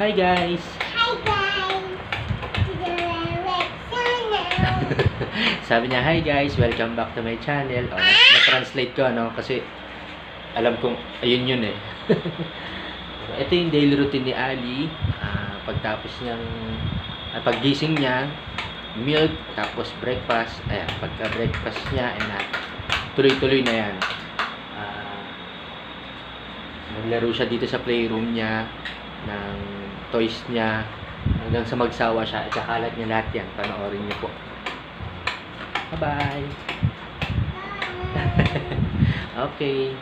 Hi guys! Hi guys! Sabi niya, Hi guys! Welcome back to my channel. O, na- na-translate ko, ano? Kasi alam kong, ayun yun eh. Ito yung daily routine ni Ali. Ah, pagtapos niyang, ah, paggising niya, milk, tapos breakfast. Ayan, pagka breakfast niya, ayan na. Tuloy-tuloy na yan. Ah, naglaro siya dito sa playroom niya ng toys niya hanggang sa magsawa siya. Ikakalat niya lahat yan. Panoorin niyo po. Bye-bye. Okay.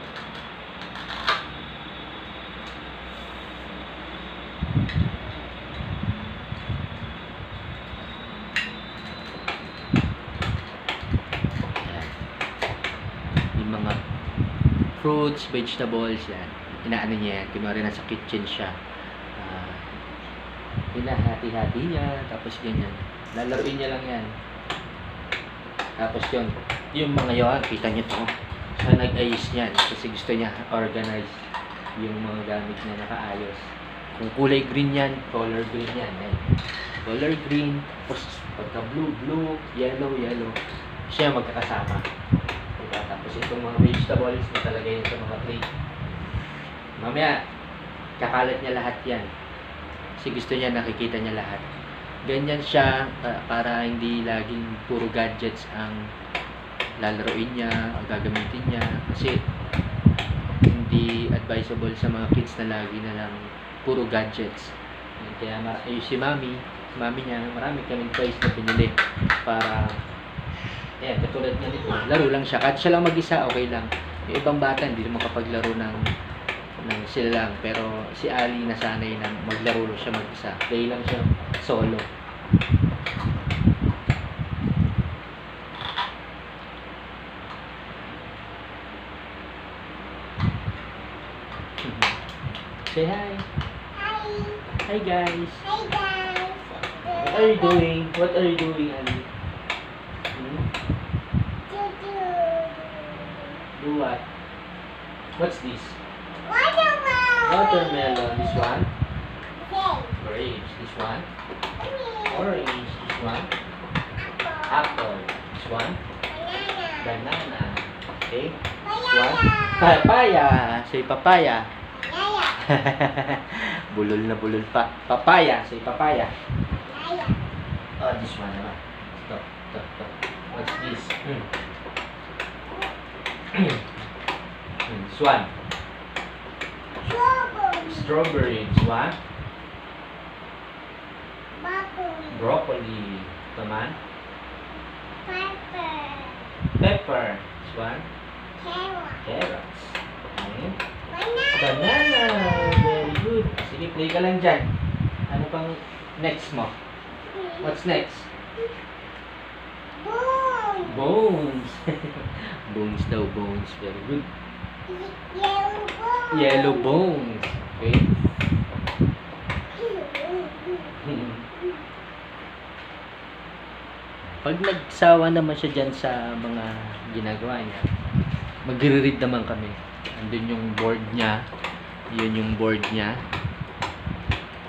Ayan. Yung mga fruits, vegetables, yan. Inaano niya yan. Kunwari nasa kitchen siya. Ah, hinahati-hati niya. Tapos ganyan. Lalaruin niya lang yan. Tapos yun, yung mga yun, kita niyo to. Siya nag-ayos niyan kasi gusto niya organize yung mga gamit niya nakaayos. Kung kulay green yan, color green yan. Yan. Color green, tapos pagka blue, blue, yellow, yellow. Siya magkakasama. Diba? Tapos itong mga vegetables na talaga yun sa mga plate. Mamaya, kakalat niya lahat yan. Kasi gusto niya nakikita niya lahat ganyan siya pa- para hindi laging puro gadgets ang lalaroin niya, ang gagamitin niya kasi hindi advisable sa mga kids na lagi na lang puro gadgets. Kaya ay, si mami, si mami niya, marami kaming toys na pinili para eh katulad nga nito, laro lang siya. Kahit siya lang mag-isa, okay lang. Yung ibang bata, hindi naman makapaglaro ng ng sila lang. Pero si Ali nasanay na maglaro siya mag-isa. Play lang siya solo. Say hi. Hi! Hi guys. Hi guys! What are you doing? What are you doing, Ali? Hmm? Do what? What's this? Watermelon! Watermelon. This one? Okay. Grapes. This one? Orange. Orange. This one? Apple. Apple. This one? Banana. Banana. Okay. Banana. Papaya. Say papaya. Yaya. bulol na bulol pa. Papaya. Say papaya. Yaya. Oh, this one naman. Stop, stop, stop. What's this? Hmm, this one. Strawberry. One. Broccoli. Broccoli. Taman. Pepper. Pepper. This one. Carrot. Carrots. Okay. Banana. Banana. Very good. Sige, play ka lang dyan. Ano pang next mo? What's next? Bone. Bones. bones daw, bones. Very good. Yellow bone. Yellow bones. Okay. Pag nagsawa naman siya dyan sa mga ginagawa niya, magre-read naman kami. Andun yung board niya. Yun yung board niya.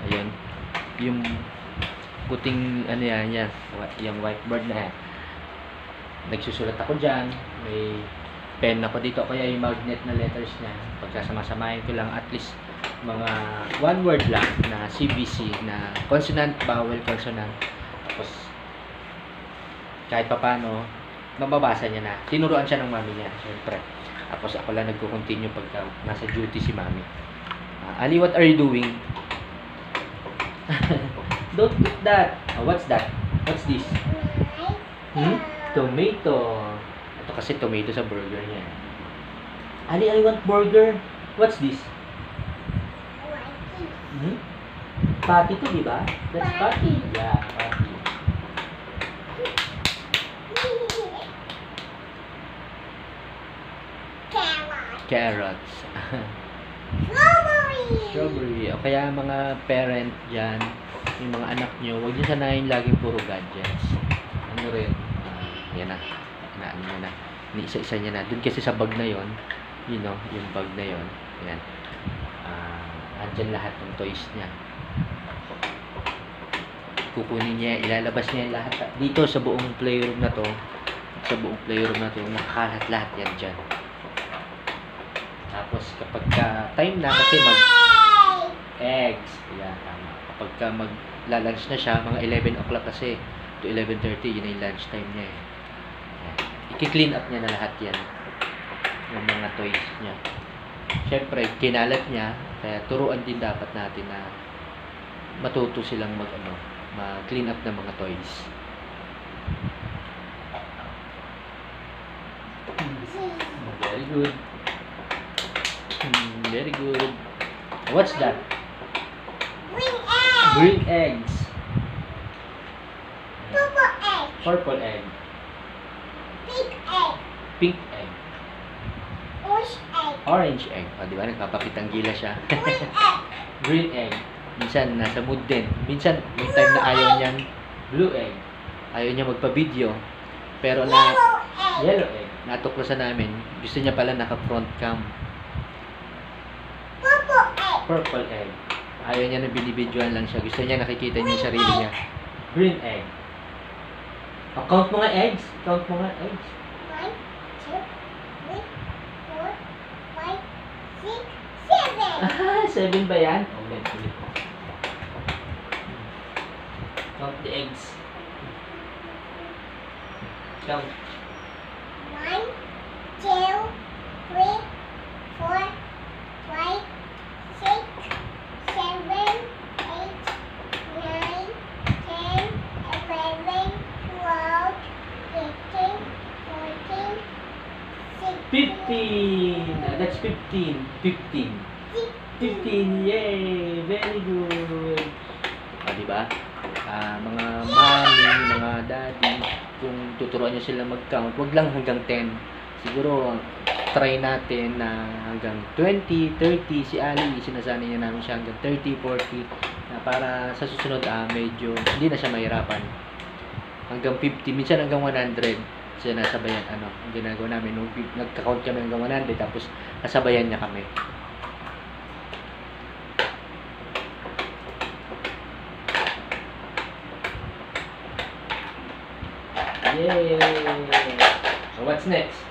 Ayun. Yung puting ano yan, yan. Yung whiteboard na yan. Nagsusulat ako dyan. May pen ako dito. Kaya yung magnet na letters niya. Pagsasama-samahin ko lang at least mga one word lang na CBC na consonant, vowel, consonant. Tapos kahit papano, mababasa niya na. Tinuruan siya ng mami niya, syempre. Tapos ako lang nagko-continue pagka nasa duty si mami. Ah, Ali, what are you doing? Don't eat that. Ah, what's that? What's this? Hmm? Tomato. Ito kasi tomato sa burger niya. Ali, I want burger. What's this? Hmm? Patty to, di ba? That's patty. Yeah, patty. Carrot. Carrots. Strawberry. Strawberry. O kaya mga parent dyan, yung mga anak nyo, huwag nyo sanayin laging puro gadgets. Ano rin, ah, yan na. Na, ano na. Ni-isa-isa niya na. Doon kasi sa bag na yon you know, yung bag na yon yan. Andyan lahat ng toys niya. Kukunin niya, ilalabas niya lahat. Dito sa buong playroom na to, sa buong playroom na to, nakakalat lahat yan dyan. Tapos kapag ka time na kasi mag eggs, yan tama. Kapag ka magla-lunch na siya, mga 11 o'clock kasi to 11.30, yun yung lunch time niya eh. Yan. I-clean up niya na lahat yan. Yung mga toys niya. Siyempre, kinalat niya, kaya turuan din dapat natin na matuto silang mag ano, ma-clean up ng mga toys. Very good. Hmm, very good. What's that? Green egg! Green eggs. Purple egg! Purple egg. Pink egg! Pink. Orange egg! O, di ba? Nagpapakitang gila siya. Green egg! Minsan, nasa mood din. Minsan, may time na ayaw niyan. Blue egg. Ayaw niya magpa-video. Pero na... Yellow egg! Natuklasan namin. Gusto niya pala naka-front cam. Purple egg! Purple egg. Ayaw niya na binibidyoan lang siya. Gusto niya nakikita niya yung sarili niya. Green egg. O, count mo nga eggs. Count mo nga eggs. Ah, seven ba yan? Ulit, ulit. Count the eggs. Count. One, two, three, four, five, six, seven, eight, nine, ten, eleven, twelve, thirteen, fourteen, sixteen. 15! Ah, That's 15. 15. 15! Yay! Very good! Ah, di ba? Ah, mga mami, mga daddy, kung tuturuan nyo sila mag-count, wag lang hanggang 10. Siguro, try natin na hanggang 20, 30. Si Ali, sinasanay niya namin siya hanggang 30, 40. Na para sa susunod, ah, medyo hindi na siya mahirapan. Hanggang 50, minsan hanggang 100. Kasi nasabayan, ano, ang ginagawa namin, nung nagka-count kami hanggang 100, tapos nasabayan niya kami. Yay! So what's next?